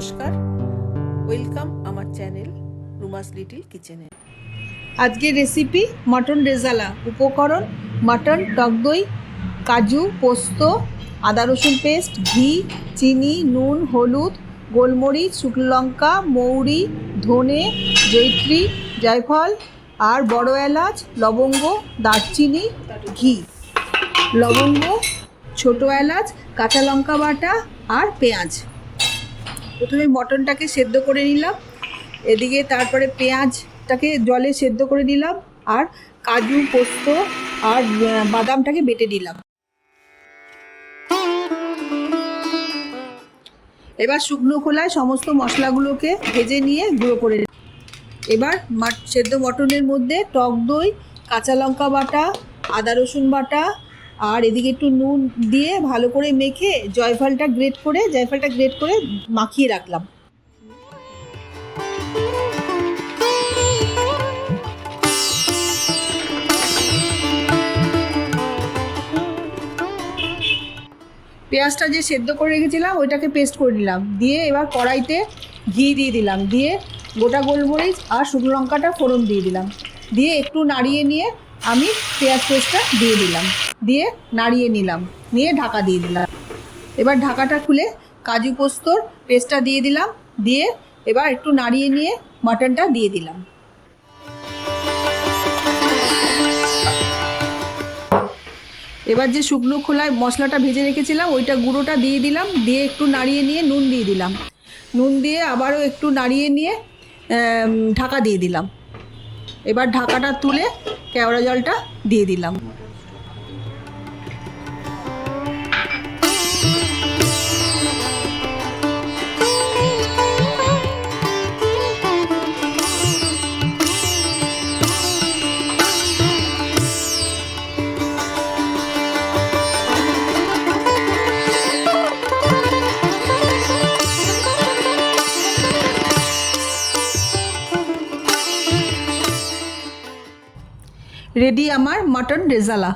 নমস্কার। ওয়েলকাম আমার channel রুমাস little কিচেনে আজকের রেসিপি মটন রেজালা উপকরণ মটন টক দই, কাজু, পোস্ত, আদা রসুন পেস্ট ঘি, চিনি, নুন, হলুদ, গোলমরিচ, শুকনো লঙ্কা, মৌরি, ধনে জৈত্রী জয়ফল আর বড় এলাচ, লবঙ্গ, দারচিনি, ঘি। লবঙ্গ, ছোটো এলাচ, কাঁচা লঙ্কা বাটা আর পেঁয়াজ। প্রথমে মটনটাকে সেদ্ধ করে নিলাম, এদিকে তারপরে পেঁয়াজটাকে জলে সেদ্ধ করে নিলাম, আর কাজু, পোস্ত আর বাদামটাকে বেটে নিলাম এবার শুকনো খোলায় সমস্ত মশলাগুলোকে ভেজে নিয়ে গুঁড়ো করে। এবার সেদ্ধ মটনের মধ্যে টক দই, কাঁচা লঙ্কা বাটা, আদা রসুন বাটা আর এদিকে একটু নুন দিয়ে ভালো করে মেখে জয়ফলটা গ্রেট করে, জয়ফলটা গ্রেট করে মাখিয়ে রাখলাম। পেঁয়াজটা যে সেদ্ধ করে রেখেছিলাম, ওইটাকে পেস্ট করে নিলাম। দিয়ে এবার কড়াইতে ঘি দিয়ে দিলাম। দিয়ে গোটা গোলমরিচ আর শুকনো লঙ্কাটা ফোড়ন দিয়ে দিলাম। দিয়ে একটু নাড়িয়ে নিয়ে আমি পেঁয়াজ পেস্টটা দিয়ে দিলাম। দিয়ে নাড়িয়ে নিলাম। নিয়ে ঢাকা দিয়ে দিলাম। এবার ঢাকাটা খুলে কাজু পোস্তর পেস্টটা দিয়ে দিলাম। দিয়ে এবার একটু নাড়িয়ে নিয়ে মাটনটা দিয়ে দিলাম। এবার যে শুকনো খোলায় মশলাটা ভেজে রেখেছিলাম, ওইটা গুঁড়োটা দিয়ে দিলাম। দিয়ে একটু নাড়িয়ে নিয়ে নুন দিয়ে দিলাম। নুন দিয়ে আবারও একটু নাড়িয়ে নিয়ে ঢাকা দিয়ে দিলাম। এবার ঢাকাটা তুলে কেওড়া জলটা দিয়ে দিলাম। রেডি আমার মটন রেজালা।